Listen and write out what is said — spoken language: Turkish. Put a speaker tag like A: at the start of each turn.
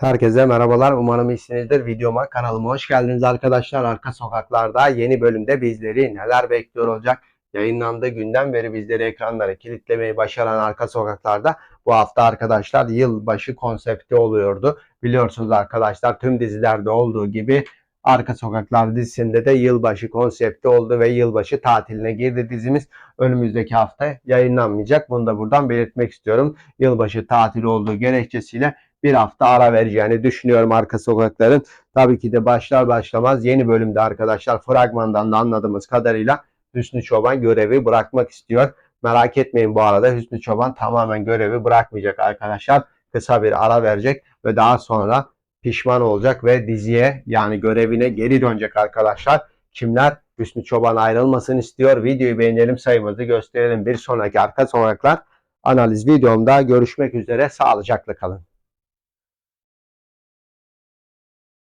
A: Herkese merhabalar. Umarım iyisinizdir. Videoma, kanalıma hoş geldiniz arkadaşlar. Arka Sokaklar'da yeni bölümde bizleri neler bekliyor olacak? Yayınlandığı günden beri bizleri ekranlara kilitlemeyi başaran Arka Sokaklar'da bu hafta arkadaşlar yılbaşı konsepti oluyordu. Biliyorsunuz arkadaşlar tüm dizilerde olduğu gibi Arka Sokaklar dizisinde de yılbaşı konsepti oldu ve yılbaşı tatiline girdi dizimiz. Önümüzdeki hafta yayınlanmayacak. Bunu da buradan belirtmek istiyorum. Yılbaşı tatili olduğu gerekçesiyle bir hafta ara vereceğini düşünüyorum arka sokakların. Tabii ki de başlar başlamaz yeni bölümde arkadaşlar fragmandan da anladığımız kadarıyla Hüsnü Çoban görevi bırakmak istiyor. Merak etmeyin bu arada Hüsnü Çoban tamamen görevi bırakmayacak arkadaşlar. Kısa bir ara verecek ve daha sonra pişman olacak ve diziye yani görevine geri dönecek arkadaşlar. Kimler Hüsnü Çoban ayrılmasını istiyor? Videoyu beğenelim sayımızı gösterelim. Bir sonraki arka sokaklar analiz videomda görüşmek üzere. Sağlıcakla kalın.